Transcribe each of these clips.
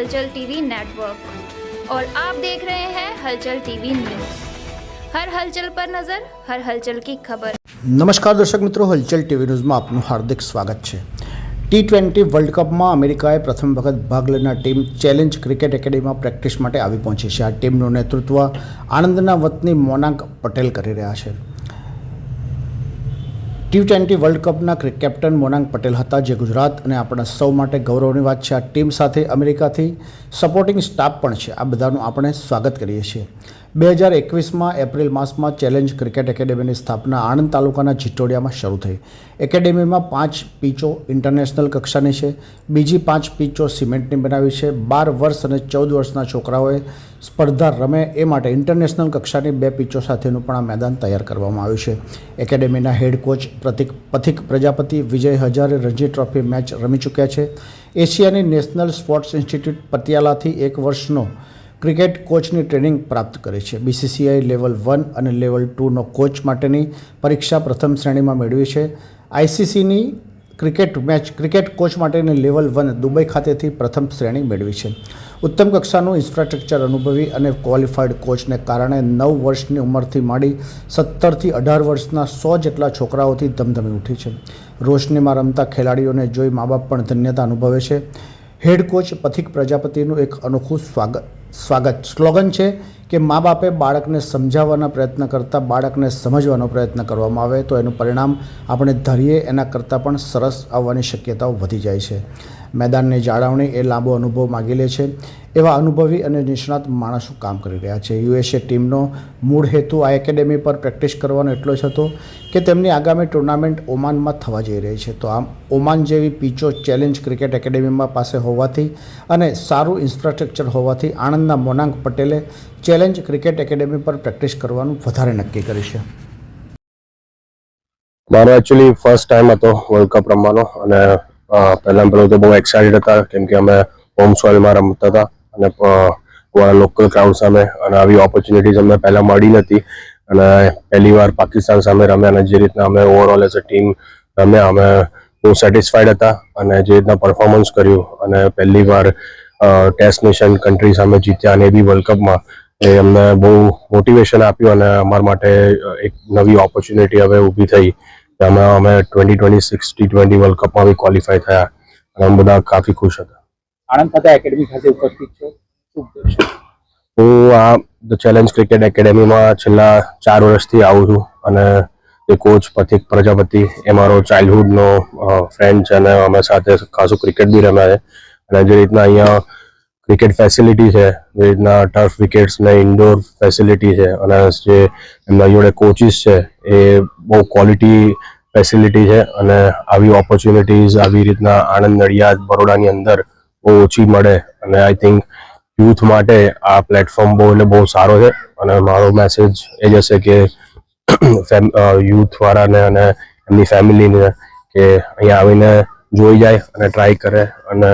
हलचल TV network और आप देख रहे हैं हलचल टीवी न्यूज हर हलचल पर नजर हर हलचल की खबर નમસ્કાર દર્શક મિત્રો હલચલ ટીવી ન્યૂઝમાં આપનું હાર્દિક સ્વાગત છે ટી ટ્વેન્ટી વર્લ્ડ કપમાં અમેરિકાએ પ્રથમ વખત ભાગ લેનાર ટીમ ચેલેન્જ ક્રિકેટ એકેડેમીમાં પ્રેક્ટિસ માટે આવી પહોંચી છે આ ટીમનું નેતૃત્વ આણંદના વતની મોનાંક પટેલ કરી રહ્યા છે ટી ટ્વેન્ટી વર્લ્ડ કપના કેપ્ટન મોનાંગ પટેલ હતા જે ગુજરાત અને આપણા સૌ માટે ગૌરવની વાત છે. આ ટીમ સાથે અમેરિકાથી સપોર્ટિંગ સ્ટાફ પણ છે. આ બધાનું આપણે સ્વાગત કરીએ છીએ. બે હજાર એકવીસમાં એપ્રિલ માસમાં ચેલેન્જ ક્રિકેટ એકેડેમીની સ્થાપના આણંદ તાલુકાના જીટોડિયામાં શરૂ થઈ. એકેડેમીમાં પાંચ પીચો ઇન્ટરનેશનલ કક્ષાની છે. બીજી પાંચ પીચો સિમેન્ટની બનાવી છે. બાર વર્ષ અને ચૌદ વર્ષના છોકરાઓએ સ્પર્ધા રમે એ માટે ઇન્ટરનેશનલ કક્ષાની બે પીચો સાથેનું પણ આ મેદાન તૈયાર કરવામાં આવ્યું છે. એકેડેમીના head coach Pratik Pathik Prajapati Vijay Hazare Ranji trophy match રમી ચૂક્યા છે. એશિયાની નેશનલ સ્પોર્ટ્સ ઇન્સ્ટિટ્યૂટ પટિયાલાથી એક વર્ષનો ક્રિકેટ કોચની ટ્રેનિંગ પ્રાપ્ત કરી છે. બીસીસીઆઈ લેવલ વન અને લેવલ ટુનો કોચ માટેની પરીક્ષા પ્રથમ શ્રેણીમાં મેળવી છે. આઈસીસીની ક્રિકેટ મેચ, ક્રિકેટ કોચ માટેની લેવલ વન દુબઈ ખાતેથી પ્રથમ શ્રેણી મેળવી છે. ઉત્તમ કક્ષાનું ઇન્ફ્રાસ્ટ્રક્ચર અનુભવી અને ક્વોલિફાઈડ કોચને કારણે નવ વર્ષની ઉંમરથી માંડી સત્તરથી અઢાર વર્ષના સો જેટલા છોકરાઓથી ધમધમી ઉઠી છે. રોશનીમાં રમતા ખેલાડીઓને જોઈ મા બાપ પણ ધન્યતા અનુભવે છે. હેડ કોચ પથિક પ્રજાપતિનું એક અનોખું સ્વાગત સ્વાગત. સ્લોગન છે કે મા બાપે બાળકને સમજાવવાના પ્રયત્ન કરતાં બાળકને સમજવાનો પ્રયત્ન કરવામાં આવે તો એનું પરિણામ આપણે ધરીએ એના કરતાં પણ સરસ આવવાની શક્યતાઓ વધી જાય છે. મેદાનની જાળવણી એ લાંબો અનુભવ માગી લે છે. એવા અનુભવી અને નિષ્ણાત માણસો કામ કરી રહ્યા છે. યુએસએ ટીમનો મૂળ હેતુ આ એકેડેમી પર પ્રેક્ટિસ કરવાનો એટલો જ હતો કે તેમની આગામી ટુર્નામેન્ટ ઓમાનમાં થવા જઈ રહી છે. તો આમ ઓમાન જેવી પીચો ચેલેન્જ ક્રિકેટ એકેડેમીમાં પાસે હોવાથી અને સારું ઇન્ફ્રાસ્ટ્રક્ચર હોવાથી આણંદના મોનાંક પટેલે ચેલેન્જ ક્રિકેટ એકેડેમી પર પ્રેક્ટિસ કરવાનું વધારે નક્કી કરીશ મારો એકચ્યુઅલી ફર્સ્ટ ટાઈમ હતો વર્લ્ડ કપ રમવાનો અને પહેલાં પહેલું તો બહુ એક્સાઇટેડ હતા, કેમ કે અમે હોમ સોઇલમાં રમતા હતા અને લોકલ ક્રાઉડ સામે અને આવી ઓપોર્ચ્યુનિટીઝ અમને પહેલાં મળી નથી. અને પહેલી વાર પાકિસ્તાન સામે રમ્યા અને જે રીતના અમે ઓવરઓલ એઝ અ ટીમ રમ્યા, અમે બહુ સેટિસ્ફાઈડ હતા અને જે રીતના પરફોર્મન્સ કર્યું અને પહેલી વાર ટેસ્ટ નેશન કન્ટ્રી સામે જીત્યા અને એ બી વર્લ્ડ કપમાં એ અમને બહુ મોટિવેશન આપ્યું અને અમારા માટે એક નવી ઓપોર્ચ્યુનિટી હવે ઊભી થઈ. તેમાં અમે twenty twenty six T twenty world કપમાં બી ક્વોલિફાય થયા. અને અમે બધા કાફી ખુશ હતા. આણંદ ખાતે એકેડમી ખાતે ઉપસ્થિત છો? હું આ ધ ચેલેન્જ ક્રિકેટ એકેડેમીમાં છેલ્લા ચાર વર્ષથી આવું છું. અને એ કોચ પથિક પ્રજાપતિ એ મારો ચાઇલ્ડહુડનો ફ્રેન્ડ છે અને અમે સાથે ખાસું ક્રિકેટ બી રમ્યા છે. અને જે રીતના અહીંયા ક્રિકેટ ફેસિલિટી છે. રીતના ટર્ફ વિકેટ્સ ને ઇન્ડોર ફેસિલિટી છે. અને જે એમના જોડે કોચિસ છે, એ બહુ ક્વોલિટી ફેસિલિટી છે અને આવી ઓપોર્ચ્યુનિટીઝ આવી રીતના આણંદ નડિયાદ, બરોડાની અંદર બહુ ઓછી મળે. અને આઈ થિંક યુથ માટે આ પ્લેટફોર્મ બહુ એટલે બહુ સારો છે. અને મારો મેસેજ એ જ હશે કે યુથ વાળાને અને એમની ફેમિલીને કે અહીંયા આવીને જોઈ જાય અને ટ્રાય કરે. અને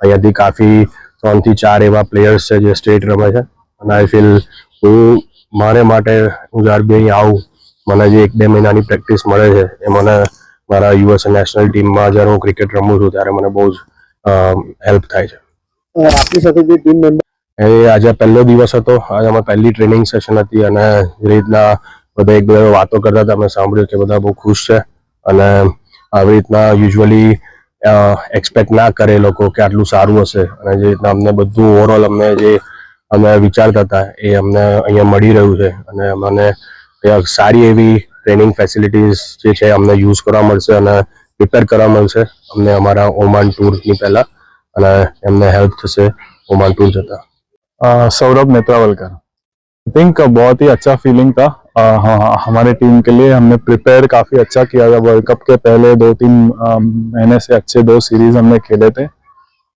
અહીંયાથી કાફી ત્રણથી ચાર એવા પ્લેયર્સ છે જે સ્ટેટ રમે છે. અને આઈ ફીલ હું મારે માટે હું જ્યારે બી અહીં આવું. મને જે એક બે મહિનાની પ્રેક્ટિસ મળે છે એ મને મારા યુએસ નેશનલ ટીમમાં જ્યારે હું ક્રિકેટ રમું છું ત્યારે મને બહુ જ હેલ્પ થાય છે. અ, આપની સાથે જે ટીમ મેમ્બર એ આજે પહેલો દિવસ હતો. આજે અમારી પહેલી ટ્રેનિંગ સેશન હતી અને જે રીતના બધા એક બધા વાતો કરતા હતા અમે સાંભળ્યું કે બધા બહુ ખુશ છે. અને આવી રીતના યુઝ્યુઅલી એક્સપેક્ટ ના કરે એ લોકો કે આટલું સારું હશે અને જે રીતના અમને બધું ઓવરઓલ અમને જે અમે વિચારતા હતા એ અમને અહીંયા મળી રહ્યું છે અને મને અહીંયા સારી એવી ટ્રેનિંગ ફેસિલિટીઝ જે છે અમને યુઝ કરવા મળશે અને પ્રિપેર કરવા મળશે અમને અમારા ઓમાન ટૂરની પહેલા અને એમને હેલ્પ થશે ओमान टूर जता अ, सौरभ नेत्रावलकर आई थिंक बहुत ही अच्छा फीलिंग था अ, हाँ हमारे टीम के लिए हमने प्रिपेयर काफ़ी अच्छा किया था वर्ल्ड कप के पहले दो तीन महीने से अच्छे दो सीरीज़ हमने खेले थे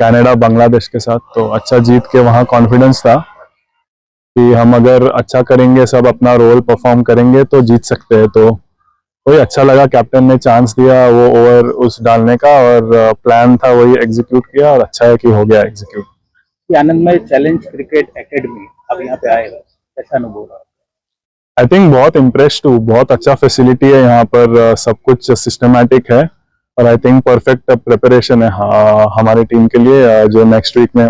कनाडा बांग्लादेश के साथ। तो अच्छा जीत के वहाँ कॉन्फिडेंस था कि हम अगर अच्छा करेंगे, सब अपना रोल परफॉर्म करेंगे तो जीत सकते हैं। तो वही अच्छा लगा कैप्टन ने चांस दिया वो ओवर उस डालने का और प्लान था वही एग्जीक्यूट किया और अच्छा है कि हो गया एग्जीक्यूट कि आनंद में चैलेंज क्रिकेट एकेडमी अब यहाँ पे आए हो कैसा अनुभव आई थिंक बहुत इम्प्रेस्ड हूँ। बहुत अच्छा फैसिलिटी है यहाँ पर सब कुछ सिस्टमेटिक है। और आई थिंक परफेक्ट प्रिपरेशन है हाँ, हमारी टीम के लिए जो नेक्स्ट वीक में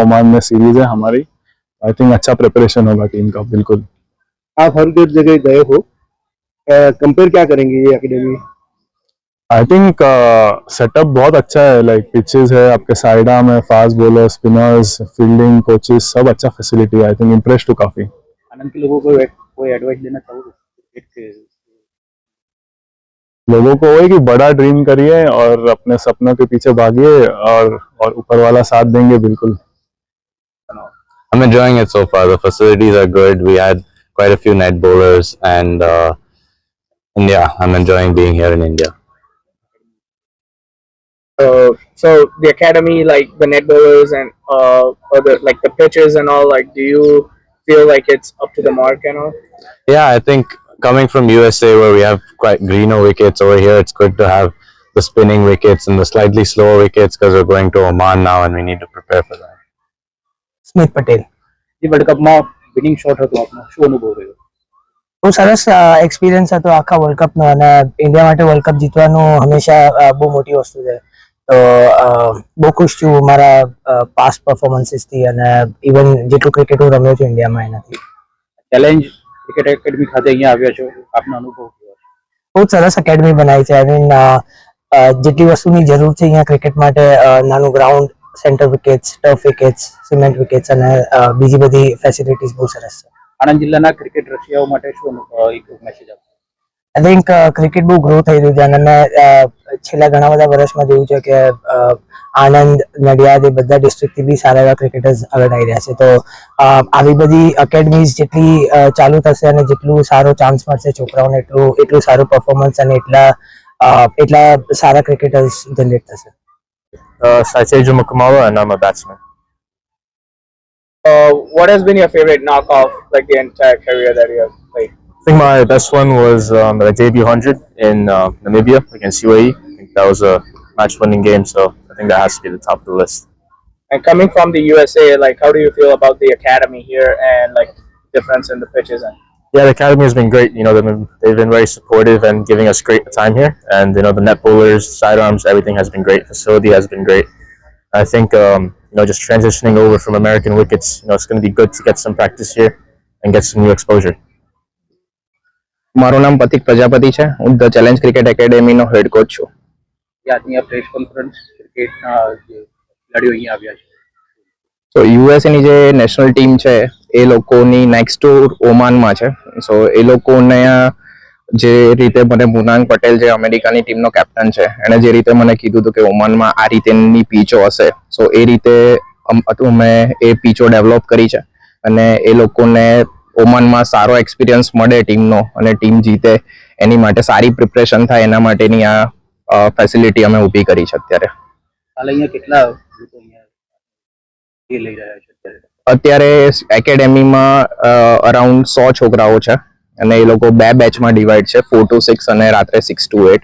ओमान में सीरीज़ है हमारी। आई थिंक अच्छा प्रिपरेशन होगा टीम का बिल्कुल। आप हर जगह गए हो। कंपेयर क्या करेंगे ये एकेडमी आई थिंक सेटअप बहुत अच्छा है लाइक पिचेस है आपके साइड आर्म है fast bowler spinners fielding coaches सब अच्छा फैसिलिटी है। आई थिंक इम्प्रेस टू काफ़ी। आनंद के लोगों को कोई एडवाइस देना चाहोगे क्रिकेट के लोगों को वही कि बड़ा ड्रीम करिए और अपने सपनों के पीछे भागिए और और ऊपर वाला साथ देंगे बिल्कुल I'm enjoying it so far. The facilities are good. We had quite a few net bowlers, and uh, and yeah, I'm enjoying being here in India. uh, so the academy like the net bowlers and uh, or the like the pitches and all like do you feel like it's up to the mark and all Yeah, I think coming from USA where we have quite greener wickets over here, it's good to have the spinning wickets and the slightly slower wickets because we're going to Oman now and we need to prepare for that. સ્મિત પટેલ જે world કપમાં winning shot હતો આપનો શું અનુભવ રહ્યો બહુ સરસ experience હતો આખા વર્લ્ડ કપનો અને ઇન્ડિયા માટે વર્લ્ડ કપ જીતવાનું હંમેશા અ, બહુ મોટી વસ્તુ છે તો બહુ ખુશ છું મારા પાસ્ટ પરફોર્મન્સીસથી અને ઇવન જેટલું ક્રિકેટ હું રમ્યો છું ઇન્ડિયામાં એનાથી. ચેલેન્જ ક્રિકેટ એકેડમી ખાતે અહીંયા આવ્યા છો? આપનો અનુભવ બહુ સરસ એકેડમી બનાવી છે. આઈ મીન જેટલી વસ્તુની જરૂર છે અહીંયા ક્રિકેટ માટે નાનું ground centre wickets tough wickets cement wickets અને બીજી બધી ફેસિલિટીઝ બહુ સરસ છે. આણંદ જિલ્લાના ક્રિકેટ રસિયાઓ માટે શું એક મેસેજ આપો. આઈ થિંક ક્રિકેટ બહુ ગ્રો થઈ રહ્યું છે અને મેં છેલ્લા ઘણા બધા વર્ષમાં જોયું છે કે આનંદ આણંદ નડિયાદ એ બધા ડિસ્ટ્રિક્ટથી બી સારા એવા ક્રિકેટર્સ આગળ આવી રહ્યા છે તો આવી બધી એકેડમીઝ જેટલી ચાલુ થશે અને જેટલું સારો ચાન્સ મળશે છોકરાઓને એટલું એટલું સારું પરફોર્મન્સ અને એટલા એટલા સારા ક્રિકેટર્સ જનરેટ થશે Uh, Saiteju Mukamala, and I'm batsman batsman. uh, what has been your favorite knockoff like the entire career that you have I think my best one was um, the debut 100 in uh, Namibia against UAE. I think that was a match winning game, so I think that has to be the top of the list. and coming from the usa like how do you feel about the academy here and like difference in the pitches and Yeah, the academy has been great. You know, they've been, they've been very supportive and giving us great time here. And you know, the net bowlers, sidearms, everything has been great. Facility has been great. I think um, you know, just transitioning over from American wickets, you know, it's going to be good to get some practice here and get some new exposure. મારું નામ પતિક પ્રજાપતિ છે. હું the challenge cricket એકેડેમીનો head coach છું. આજની આ press conference ક્રિકેટના જે ખેલાડીઓ અહીંયા આવ્યા છે. તો યુએસએની જે નેશનલ ટીમ છે એ લોકોની નેક્સ્ટ ટુર ઓમાનમાં છે. સો એ લોકોને જે રીતે મને મુનાંગ પટેલ જે અમેરિકાની ટીમનો કેપ્ટન છે એણે જે રીતે મને કીધું હતું કે ઓમાનમાં આ રીતેની પીચો હશે. સો એ રીતે અમે એ પીચો ડેવલપ કરી છે. અને એ લોકોને ઓમાનમાં સારો એક્સપિરિયન્સ મળે ટીમનો અને ટીમ જીતે એની માટે સારી પ્રિપરેશન થાય એના માટેની આ ફેસિલિટી અમે ઊભી કરી છે અત્યારે. હાલ અહીંયા કેટલા લોકો અહીંયા લઈ રહ્યા છે અત્યારે? એકેડેમીમાં અરાઉન્ડ સો છોકરાઓ છે અને એ લોકો બે બેચમાં ડિવાઈડ છે ફોર ટુ સિક્સ અને રાત્રે સિક્સ ટુ એટ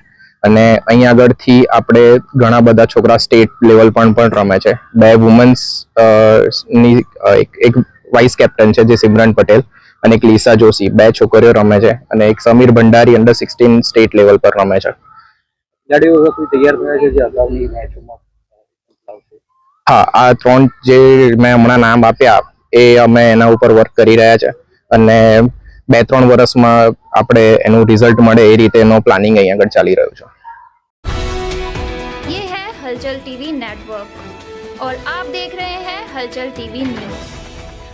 અને અહીંયા આગળથી આપણે ઘણા બધા છોકરા સ્ટેટ લેવલ પણ પણ રમે છે. બે વુમન્સની એક એક વાઇસ કેપ્ટન છે જે સિમરન પટેલ. અને એક લીસા જોશી બે છોકરીઓ રમે છે અને એક Sameer Bhandari under sixteen state level પર રમે છે ખેલાડીઓ હવે કોઈ તૈયાર થયા છે જે અગાઉની મેચોમાં આવશે હા આ ત્રણ જે મેં હમણાં નામ આપ્યા એ અમે એના ઉપર વર્ક કરી રહ્યા છે અને બે ત્રણ વર્ષમાં આપણે એનું રિઝલ્ટ મળે એ રીતે એનો પ્લાનિંગ અહીં આગળ ચાલી રહ્યું છે ये है हलचल टीवी नेटवर्क और आप देख रहे हैं हलचल टीवी न्यूज़